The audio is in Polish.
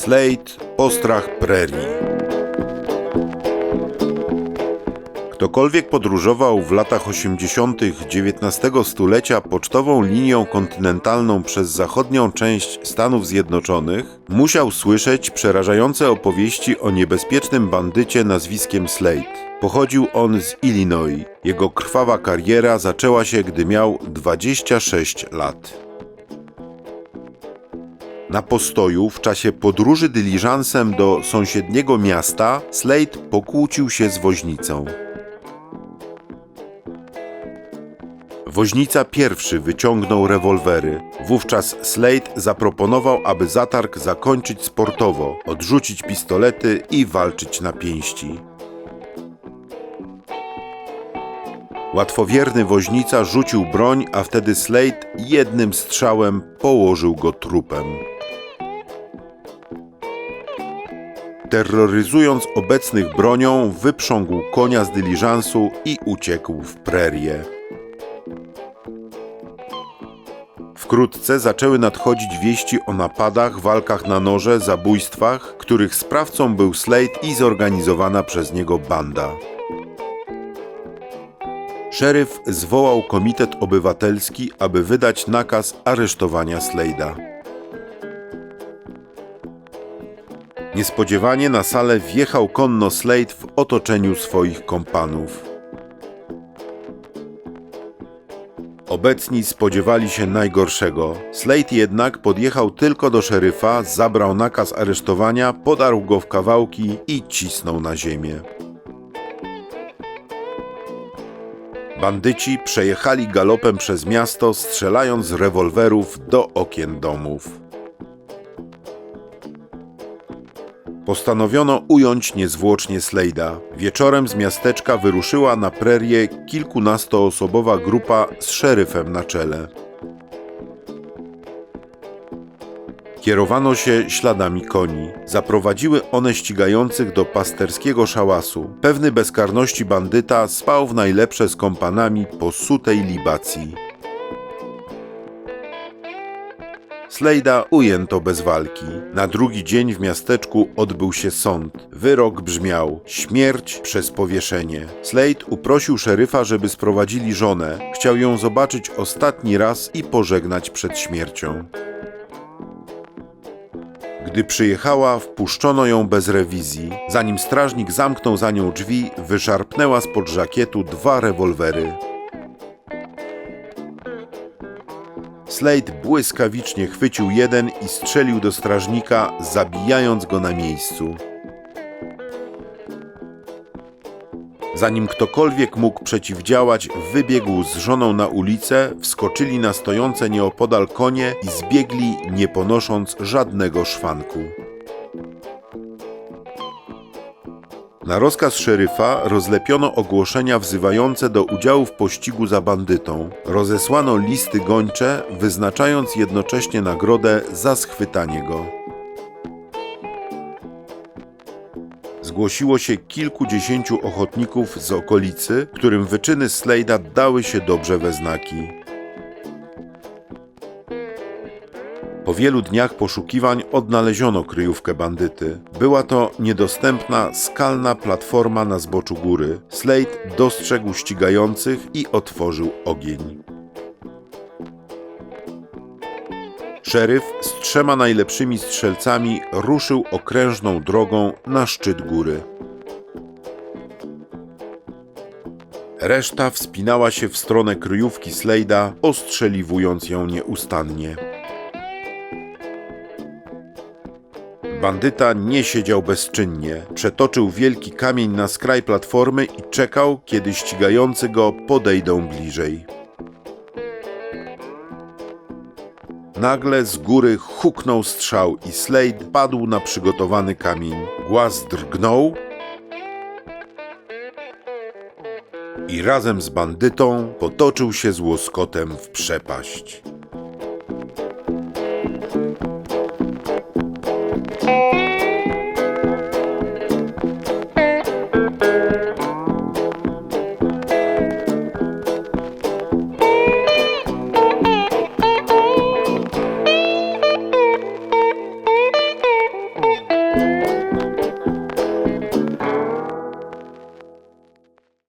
Slade, postrach prerii. Ktokolwiek podróżował w latach 80. XIX stulecia pocztową linią kontynentalną przez zachodnią część Stanów Zjednoczonych, musiał słyszeć przerażające opowieści o niebezpiecznym bandycie nazwiskiem Slade. Pochodził on z Illinois. Jego krwawa kariera zaczęła się, gdy miał 26 lat. Na postoju w czasie podróży dyliżansem do sąsiedniego miasta Slade pokłócił się z woźnicą. Woźnica pierwszy wyciągnął rewolwery. Wówczas Slade zaproponował, aby zatarg zakończyć sportowo, odrzucić pistolety i walczyć na pięści. Łatwowierny woźnica rzucił broń, a wtedy Slade jednym strzałem położył go trupem. Terroryzując obecnych bronią, wyprzągł konia z dyliżansu i uciekł w prerię. Wkrótce zaczęły nadchodzić wieści o napadach, walkach na noże, zabójstwach, których sprawcą był Slade i zorganizowana przez niego banda. Szeryf zwołał komitet obywatelski, aby wydać nakaz aresztowania Slade'a. Niespodziewanie na salę wjechał konno Slade w otoczeniu swoich kompanów. Obecni spodziewali się najgorszego. Slade jednak podjechał tylko do szeryfa, zabrał nakaz aresztowania, podarł go w kawałki i cisnął na ziemię. Bandyci przejechali galopem przez miasto, strzelając z rewolwerów do okien domów. Postanowiono ująć niezwłocznie Slade'a. Wieczorem z miasteczka wyruszyła na prerię kilkunastoosobowa grupa z szeryfem na czele. Kierowano się śladami koni. Zaprowadziły one ścigających do pasterskiego szałasu. Pewny bezkarności bandyta spał w najlepsze z kompanami po sutej libacji. Slejda ujęto bez walki. Na drugi dzień w miasteczku odbył się sąd. Wyrok brzmiał śmierć przez powieszenie. Slade uprosił szeryfa, żeby sprowadzili żonę. Chciał ją zobaczyć ostatni raz i pożegnać przed śmiercią. Gdy przyjechała, wpuszczono ją bez rewizji. Zanim strażnik zamknął za nią drzwi, wyszarpnęła spod żakietu dwa rewolwery. Slade błyskawicznie chwycił jeden i strzelił do strażnika, zabijając go na miejscu. Zanim ktokolwiek mógł przeciwdziałać, wybiegł z żoną na ulicę, wskoczyli na stojące nieopodal konie i zbiegli, nie ponosząc żadnego szwanku. Na rozkaz szeryfa rozlepiono ogłoszenia wzywające do udziału w pościgu za bandytą. Rozesłano listy gończe, wyznaczając jednocześnie nagrodę za schwytanie go. Zgłosiło się kilkudziesięciu ochotników z okolicy, którym wyczyny Slade'a dały się dobrze we znaki. Po wielu dniach poszukiwań odnaleziono kryjówkę bandyty. Była to niedostępna skalna platforma na zboczu góry. Slade dostrzegł ścigających i otworzył ogień. Szeryf z trzema najlepszymi strzelcami ruszył okrężną drogą na szczyt góry. Reszta wspinała się w stronę kryjówki Slade'a, ostrzeliwując ją nieustannie. Bandyta nie siedział bezczynnie. Przetoczył wielki kamień na skraj platformy i czekał, kiedy ścigający go podejdą bliżej. Nagle z góry huknął strzał i Slade padł na przygotowany kamień. Głaz drgnął i razem z bandytą potoczył się z łoskotem w przepaść. Thank you.